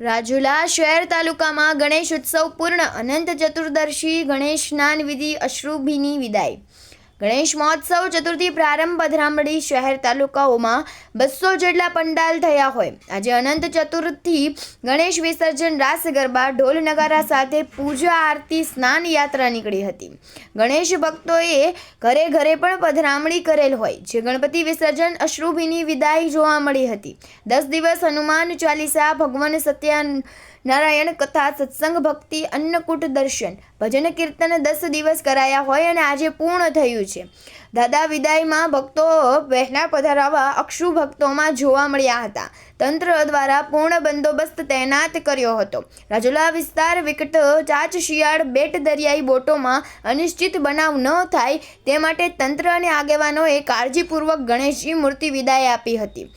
રાજુલા શહેર તાલુકામાં ગણેશ ઉત્સવ પૂર્ણ અનંત ચતુર્દશી ગણેશ સ્નાન વિધિ અશ્રુભીની વિદાય. ગણેશ મહોત્સવ ચતુર્થી પ્રારંભ પધરામડી શહેર તાલુકાઓમાં બસો જેટલા પંડાલ થયા હોય. આજે અનંત ચતુર્થી ગણેશ વિસર્જન રાસ ગરબા ઢોલ નગારા સાથે પૂજા આરતી સ્નાન યાત્રા નીકળી હતી. ગણેશ ભક્તોએ ઘરે ઘરે પણ પધરામણી કરેલ હોય, જે ગણપતિ વિસર્જન અશ્રુભીની વિદાય જોવા મળી હતી. દસ દિવસ હનુમાન ચાલીસા ભગવાન સત્ય નારાયણ કથા, સત્સંગ ભક્તિ, અન્નકૂટ દર્શન, ભજન કીર્તન દસ દિવસ કરાયા હોય અને આજે પૂર્ણ થયું છે. દાદા વિદાયમાં ભક્તો વહેલા પધારાવા અક્ષુ ભક્તોમાં જોવા મળ્યા હતા. તંત્ર દ્વારા પૂર્ણ બંદોબસ્ત તૈનાત કર્યો હતો. રાજુલા વિસ્તાર વિકટ ચાચ શિયાળ બેટ દરિયાઈ બોટોમાં અનિશ્ચિત બનાવ ન થાય તે માટે તંત્ર અને આગેવાનોએ કાળજીપૂર્વક ગણેશજી મૂર્તિ વિદાય આપી હતી.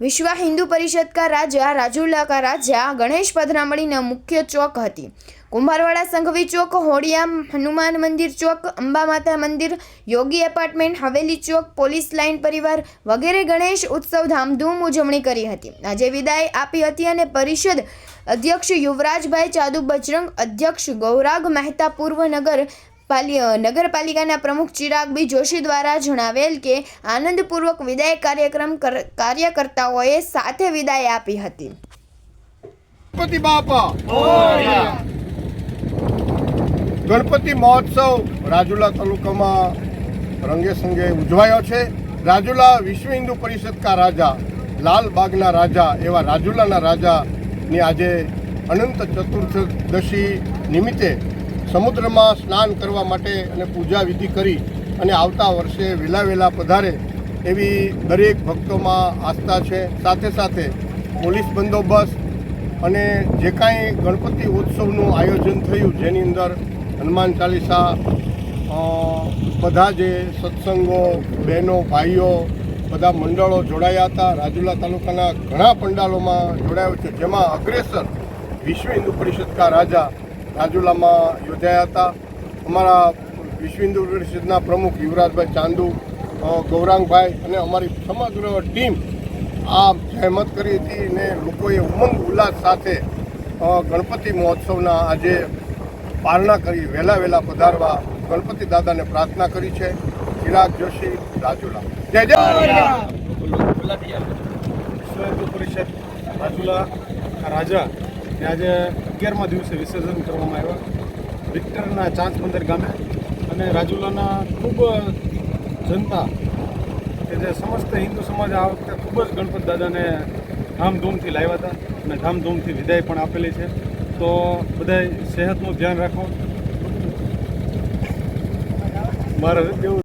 વિશ્વ હિન્દુ પરિષદ કા રાજા રાજુલા કા રાજા, ગણેશ પધરામણીના મુખ્ય ચોક હતી. કુંભારવાડા સંઘવી ચોક હોડિયા હનુમાન મંદિર ચોક અંબા માતા મંદિર, યોગી એપાર્ટમેન્ટ, હવેલી ચોક, પોલીસ લાઇન પરિવાર વગેરે ગણેશ ઉત્સવ ધામધૂમ ઉજવણી કરી હતી. આજે વિદાય આપી હતી અને પરિષદ અધ્યક્ષ યુવરાજભાઈ ચાદુ બજરંગ અધ્યક્ષ ગૌરાગ મહેતા પૂર્વ નગર પાલી નગરપાલિકાના પ્રમુખ ચિરાગ બી જોશી દ્વારા જણાવેલ કે આનંદપૂર્વક વિદાય કાર્યક્રમ કાર્યકર્તાઓએ સાથે વિદાય આપી હતી. ગણપતિ મહોત્સવ રાજુલા તાલુકામાં રંગે સંગે ઉજવાયો છે. રાજુલા વિશ્વ હિન્દુ પરિષદ કા રાજા લાલબાગના રાજા એવા રાજુલાના રાજાની આજે અનંત ચતુર્દશી નિમિત્તે સમુદ્રમાં સ્નાન કરવા માટે અને પૂજા વિધિ કરી અને આવતા વર્ષે વહેલા વહેલા પધારે એવી દરેક ભક્તોમાં આસ્થા છે. સાથે સાથે પોલીસ બંદોબસ્ત અને જે કાંઈ ગણપતિ ઉત્સવનું આયોજન થયું જેની અંદર હનુમાન ચાલીસા બધા જે સત્સંગો, બહેનો, ભાઈઓ, બધા મંડળો જોડાયા હતા. રાજુલા તાલુકાના ઘણા પંડાલોમાં જોડાયો છે. જેમાં અગ્રેસર વિશ્વ હિન્દુ પરિષદ કા રાજા રાજુલામાં યોજાયા હતા. અમારા વિશ્વ હિન્દુ પરિષદના પ્રમુખ યુવરાજભાઈ ચાંદુ ગૌરાંગભાઈ અને અમારી સમગ્ર ટીમ આ જહેમત કરી હતી ને લોકોએ ઉમંગ ઉલ્લાસ સાથે ગણપતિ મહોત્સવના આજે પાલના કરી વહેલા વહેલા પધારવા ગણપતિ દાદાને પ્રાર્થના કરી છે. ચિરાગ જોશી રાજુલા. જય જય વિશ્વ હિન્દુ પરિષદ રાજુલા રાજા. ને આજે અગિયારમા દિવસે વિસર્જન કરવામાં આવ્યા. વિક્ટરના ચાંચ બંદર ગામે અને રાજુલાના ખૂબ જનતા કે જે સમસ્ત હિન્દુ સમાજ આ વખતે ખૂબ જ ગણપત દાદાને ધામધૂમથી લાવ્યા હતા અને ધામધૂમથી વિદાય પણ આપેલી છે. તો બધાય સેહતનું ધ્યાન રાખો. મારે એવું